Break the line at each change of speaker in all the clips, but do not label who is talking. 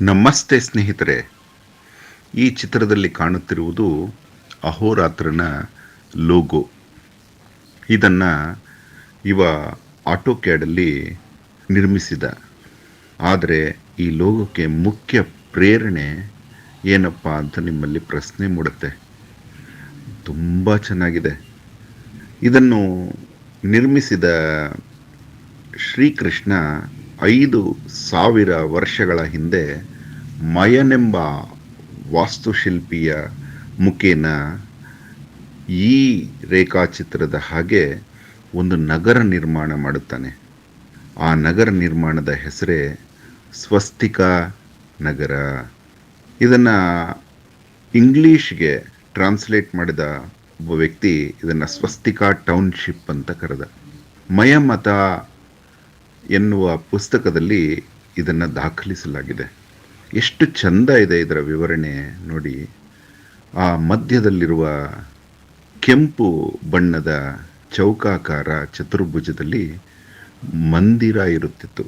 ನಮಸ್ತೆ ಸ್ನೇಹಿತರೆ. ಈ ಚಿತ್ರದಲ್ಲಿ ಕಾಣುತ್ತಿರುವುದು ಅಹೋರಾತ್ರನ ಲೋಗೋ. ಇದನ್ನು ಇವ ಆಟೋ ಕ್ಯಾಡಲ್ಲಿ ನಿರ್ಮಿಸಿದ. ಆದರೆ ಈ ಲೋಗೋಕ್ಕೆ ಮುಖ್ಯ ಪ್ರೇರಣೆ ಏನಪ್ಪ ಅಂತ ನಿಮ್ಮಲ್ಲಿ ಪ್ರಶ್ನೆ ಮೂಡುತ್ತೆ. ತುಂಬ ಚೆನ್ನಾಗಿದೆ. ಇದನ್ನು ನಿರ್ಮಿಸಿದ ಶ್ರೀಕೃಷ್ಣ ಐದು ಸಾವಿರ ವರ್ಷಗಳ ಹಿಂದೆ ಮಯನೆಂಬ ವಾಸ್ತುಶಿಲ್ಪಿಯ ಮುಖೇನ ಈ ರೇಖಾಚಿತ್ರದ ಹಾಗೆ ಒಂದು ನಗರ ನಿರ್ಮಾಣ ಮಾಡುತ್ತಾನೆ. ಆ ನಗರ ನಿರ್ಮಾಣದ ಹೆಸರೇ ಸ್ವಸ್ತಿಕ ನಗರ. ಇದನ್ನು ಇಂಗ್ಲೀಷ್ಗೆ ಟ್ರಾನ್ಸ್ಲೇಟ್ ಮಾಡಿದ ಒಬ್ಬ ವ್ಯಕ್ತಿ ಇದನ್ನು ಸ್ವಸ್ತಿಕಾ ಟೌನ್ಶಿಪ್ ಅಂತ ಕರೆದ. ಮಯಮತ ಎನ್ನುವ ಪುಸ್ತಕದಲ್ಲಿ ಇದನ್ನು ದಾಖಲಿಸಲಾಗಿದೆ. ಎಷ್ಟು ಚಂದ ಇದೆ ಇದರ ವಿವರಣೆ ನೋಡಿ. ಆ ಮಧ್ಯದಲ್ಲಿರುವ ಕೆಂಪು ಬಣ್ಣದ ಚೌಕಾಕಾರ ಚತುರ್ಭುಜದಲ್ಲಿ ಮಂದಿರ ಇರುತ್ತಿತ್ತು.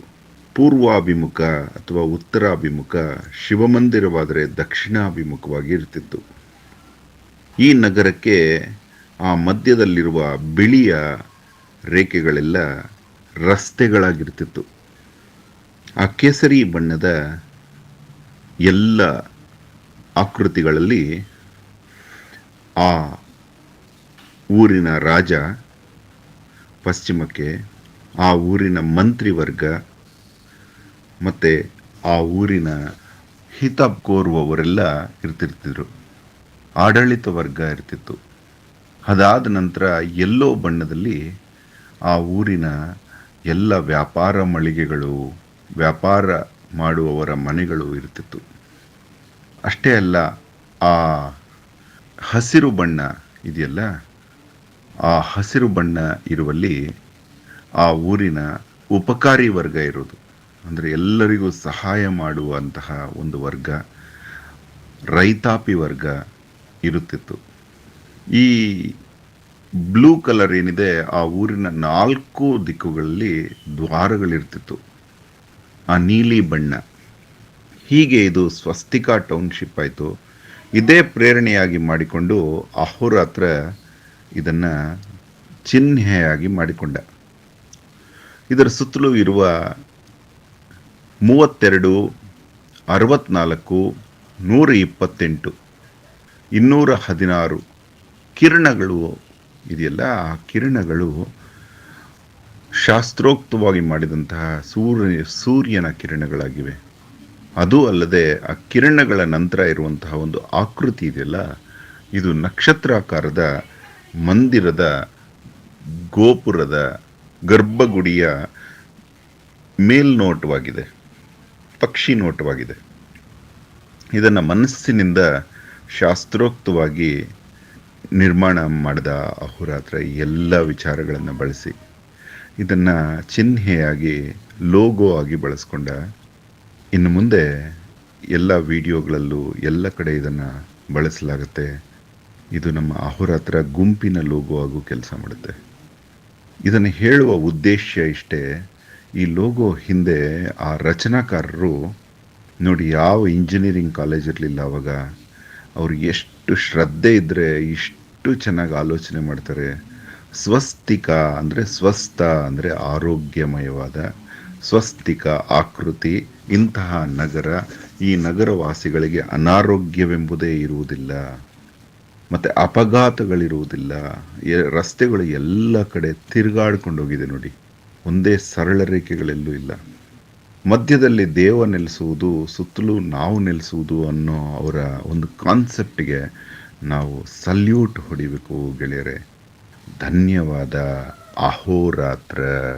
ಪೂರ್ವಾಭಿಮುಖ ಅಥವಾ ಉತ್ತರಾಭಿಮುಖ ಶಿವಮಂದಿರವಾದರೆ ದಕ್ಷಿಣಾಭಿಮುಖವಾಗಿ ಇರುತ್ತಿತ್ತು. ಈ ನಗರಕ್ಕೆ ಆ ಮಧ್ಯದಲ್ಲಿರುವ ಬಿಳಿಯ ರೇಖೆಗಳೆಲ್ಲ ರಸ್ತೆಗಳಾಗಿರ್ತಿತ್ತು. ಆ ಕೇಸರಿ ಬಣ್ಣದ ಎಲ್ಲ ಆಕೃತಿಗಳಲ್ಲಿ ಆ ಊರಿನ ರಾಜ ಪಶ್ಚಿಮಕ್ಕೆ, ಆ ಊರಿನ ಮಂತ್ರಿವರ್ಗ ಮತ್ತು ಆ ಊರಿನ ಹಿತ ಕೋರುವವರೆಲ್ಲ ಇರ್ತಿರ್ತಿದ್ರು. ಆಡಳಿತ ವರ್ಗ ಇರ್ತಿತ್ತು. ಅದಾದ ನಂತರ ಎಲ್ಲೋ ಬಣ್ಣದಲ್ಲಿ ಆ ಊರಿನ ಎಲ್ಲ ವ್ಯಾಪಾರ ಮಳಿಗೆಗಳು, ವ್ಯಾಪಾರ ಮಾಡುವವರ ಮನೆಗಳು ಇರ್ತಿತ್ತು. ಅಷ್ಟೇ ಅಲ್ಲ, ಆ ಹಸಿರು ಬಣ್ಣ ಇದೆಯಲ್ಲ, ಆ ಹಸಿರು ಬಣ್ಣ ಇರುವಲ್ಲಿ ಆ ಊರಿನ ಉಪಕಾರಿ ವರ್ಗ ಇರೋದು. ಅಂದರೆ ಎಲ್ಲರಿಗೂ ಸಹಾಯ ಮಾಡುವಂತಹ ಒಂದು ವರ್ಗ, ರೈತಾಪಿ ವರ್ಗ ಇರುತ್ತಿತ್ತು. ಈ ಬ್ಲೂ ಕಲರ್ ಏನಿದೆ, ಆ ಊರಿನ ನಾಲ್ಕು ದಿಕ್ಕುಗಳಲ್ಲಿ ದ್ವಾರಗಳಿರ್ತಿತ್ತು. ಆ ನೀಲಿ ಬಣ್ಣ. ಹೀಗೆ ಇದು ಸ್ವಸ್ತಿಕಾ ಟೌನ್ಶಿಪ್ ಆಯಿತು. ಇದೇ ಪ್ರೇರಣೆಯಾಗಿ ಮಾಡಿಕೊಂಡು ಅಹೋರಾತ್ರ ಇದನ್ನು ಚಿಹ್ನೆಯಾಗಿ ಮಾಡಿಕೊಂಡ. ಇದರ ಸುತ್ತಲೂ ಇರುವ ಮೂವತ್ತೆರಡು, ಅರವತ್ನಾಲ್ಕು, ನೂರ ಇಪ್ಪತ್ತೆಂಟು, ಇನ್ನೂರ ಹದಿನಾರು ಕಿರಣಗಳು ಇದೆಯಲ್ಲ ಆ ಕಿರಣಗಳು ಶಾಸ್ತ್ರೋಕ್ತವಾಗಿ ಮಾಡಿದಂತಹ ಸೂರ್ಯ, ಸೂರ್ಯನ ಕಿರಣಗಳಾಗಿವೆ. ಅದು ಅಲ್ಲದೆ ಆ ಕಿರಣಗಳ ನಂತರ ಇರುವಂತಹ ಒಂದು ಆಕೃತಿ ಇದೆಯಲ್ಲ, ಇದು ನಕ್ಷತ್ರಾಕಾರದ ಮಂದಿರದ ಗೋಪುರದ ಗರ್ಭಗುಡಿಯ ಮೇಲ್ನೋಟವಾಗಿದೆ, ಪಕ್ಷಿ ನೋಟವಾಗಿದೆ. ಇದನ್ನು ಮನಸ್ಸಿನಿಂದ ಶಾಸ್ತ್ರೋಕ್ತವಾಗಿ ನಿರ್ಮಾಣ ಮಾಡಿದ ಅಹೋರಾತ್ರ ಎಲ್ಲ ವಿಚಾರಗಳನ್ನು ಬಳಸಿ ಇದನ್ನು ಚಿಹ್ನೆಯಾಗಿ ಲೋಗೋ ಆಗಿ ಬಳಸ್ಕೊಂಡ ಇನ್ನು ಮುಂದೆ ಎಲ್ಲ ವಿಡಿಯೋಗಳಲ್ಲೂ ಎಲ್ಲ ಕಡೆ ಇದನ್ನು ಬಳಸಲಾಗುತ್ತೆ. ಇದು ನಮ್ಮ ಅಹೋರಾತ್ರ ಗುಂಪಿನ ಲೋಗೋ ಆಗು ಕೆಲಸ ಮಾಡುತ್ತೆ. ಇದನ್ನು ಹೇಳುವ ಉದ್ದೇಶ ಇಷ್ಟೇ, ಈ ಲೋಗೋ ಹಿಂದೆ ಆ ರಚನಾಕಾರರು ನೋಡಿ ಯಾವ ಇಂಜಿನಿಯರಿಂಗ್ ಕಾಲೇಜ್ ಇರಲಿಲ್ಲ ಅವಾಗ, ಅವ್ರು ಎಷ್ಟು ಶ್ರದ್ಧೆ ಇದ್ದರೆ ಇಷ್ಟು ಚೆನ್ನಾಗಿ ಆಲೋಚನೆ ಮಾಡ್ತಾರೆ. ಸ್ವಸ್ತಿಕ ಅಂದರೆ ಸ್ವಸ್ಥ ಅಂದರೆ ಆರೋಗ್ಯಮಯವಾದ, ಸ್ವಸ್ತಿಕ ಆಕೃತಿ, ಇಂತಹ ನಗರ ಈ ನಗರವಾಸಿಗಳಿಗೆ ಅನಾರೋಗ್ಯವೆಂಬುದೇ ಇರುವುದಿಲ್ಲ. ಮತ್ತು ಅಪಘಾತಗಳಿರುವುದಿಲ್ಲ. ರಸ್ತೆಗಳು ಎಲ್ಲ ಕಡೆ ತಿರುಗಾಡ್ಕೊಂಡು ಹೋಗಿದೆ ನೋಡಿ. ಒಂದೇ ಸರಳ ರೇಖೆಗಳೆಲ್ಲೂ ಇಲ್ಲ. ಮಧ್ಯದಲ್ಲಿ ದೇವ ನೆಲೆಸುವುದು, ಸುತ್ತಲೂ ನಾವು ನೆಲೆಸುವುದು ಅನ್ನೋ ಅವರ ಒಂದು ಕಾನ್ಸೆಪ್ಟ್ಗೆ ನಾವು ಸಲ್ಯೂಟ್ ಹೊಡಿಬೇಕು ಗೆಳೆಯರೆ. ಧನ್ಯವಾದ. ಅಹೋರಾತ್ರ.